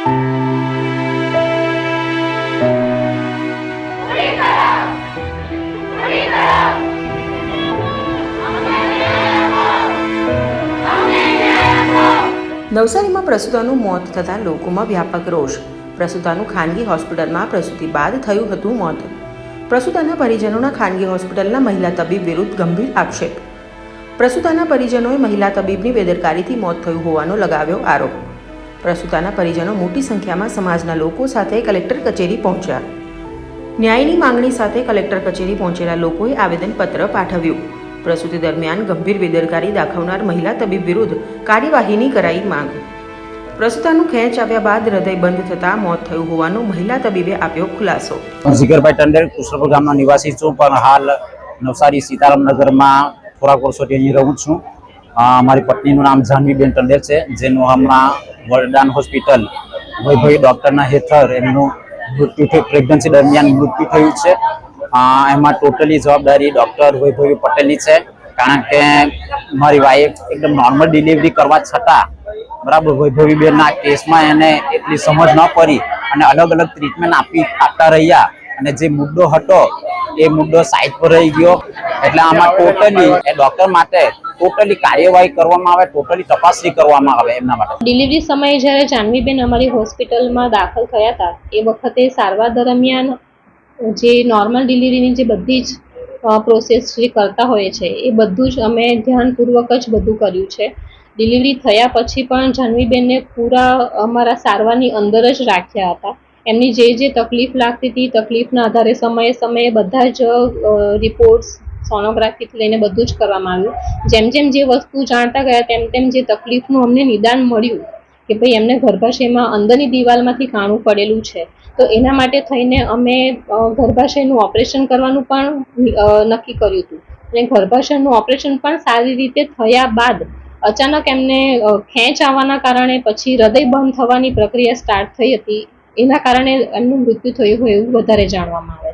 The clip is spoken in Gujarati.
નવસારીમાં પ્રસૂતાનું મોત થતાં લોકોમાં વ્યાપક રોષ. પ્રસૂતાનું ખાનગી હોસ્પિટલમાં પ્રસૂતિ બાદ થયું હતું મોત. પ્રસૂતાના પરિજનોના ખાનગી હોસ્પિટલના મહિલા તબીબ વિરુદ્ધ ગંભીર આક્ષેપ. પ્રસૂતાના પરિજનોએ મહિલા તબીબની બેદરકારીથી મોત થયું હોવાનો લગાવ્યો આરોપ. પ્રસૂતાના પરિજનો મોટી સંખ્યામાં સમાજના લોકો સાથે કલેક્ટર કચેરી પહોંચ્યા. ન્યાયની માંગણી સાથે કલેક્ટર કચેરી પહોંચેલા લોકોએ આવેદનપત્ર પાઠવ્યું. પ્રસૂતિ દરમિયાન ગંભીર બેદરકારી દાખવનાર મહિલા તબીબ વિરુદ્ધ કાર્યવાહીની કરાઈ માંગ. પ્રસૂતાનું ખેંચ આવ્યા બાદ હૃદય બંધ થતાં મોત થયું હોવાનો મહિલા તબીબે આપ્યો ખુલાસો. જીગરભાઈ ટંડેલ કુશળપુર ગામનો નિવાસી છું, પણ હાલ નવસારી સીતારામ નગરમાં થોડાક વર્ષોથી અહીં રહું છું. મારી પત્નીનું નામ જાહ્નવીબેન ટંડેલ છે, જેનું હમણાં વરદાન હોસ્પિટલ વૈભવી ડૉક્ટરના હેઠળ એમનું મૃત્યુ થયું, પ્રેગ્નન્સી દરમિયાન મૃત્યુ થયું છે. એમાં ટોટલી જવાબદારી ડૉક્ટર વૈભવી પટેલની છે, કારણ કે મારી વાઈફ એકદમ નોર્મલ ડિલિવરી કરવા છતાં બરાબર વૈભવીબેનના કેસમાં એને એટલી સમજ ન પડી અને અલગ અલગ ટ્રીટમેન્ટ આપી આપતા રહ્યા. અને જે મુદ્દો હતો, એ મુદ્દો સાઈડ પર રહી ગયો. એટલે આમાં ટોટલી એ ડોક્ટર માટે ટોટલી કાર્યવાહી કરવામાં આવે ટોટલી તપાસણી કરવામાં આવે એમના માટે. ડિલિવરી સમયે જ્યારે જાનવીબેન અમારી હોસ્પિટલમાં દાખલ થયા હતા એ વખતે સારવાર દરમિયાન જે નોર્મલ ડિલિવરીની જે બધી જ પ્રોસેસ જે કરતા હોય છે એ બધું જ અમે ધ્યાનપૂર્વક જ બધું કર્યું છે. ડિલિવરી થયા પછી પણ જાનવીબેનને પૂરા અમારા સારવારની અંદર જ રાખ્યા હતા. એમની જે જે તકલીફ લાગતી હતી તકલીફના આધારે સમયે સમયે બધા જ રિપોર્ટ્સ સોનોગ્રાફીથી લઈને બધું જ કરવામાં આવ્યું. જેમ જેમ જે વસ્તુ જાણતા ગયા, તેમ તેમ જે તકલીફનું અમને નિદાન મળ્યું કે ભાઈ એમને ગર્ભાશયમાં અંદરની દિવાલમાંથી કાણું પડેલું છે. તો એના માટે થઈને અમે ગર્ભાશયનું ઓપરેશન કરવાનું પણ નક્કી કર્યું હતું. અને ગર્ભાશયનું ઓપરેશન પણ સારી રીતે થયા બાદ અચાનક એમને ખેંચ આવવાના કારણે પછી હૃદય બંધ થવાની પ્રક્રિયા સ્ટાર્ટ થઈ હતી. એના કારણે એમનું મૃત્યુ થયું હોય એવું વધારે જાણવામાં આવે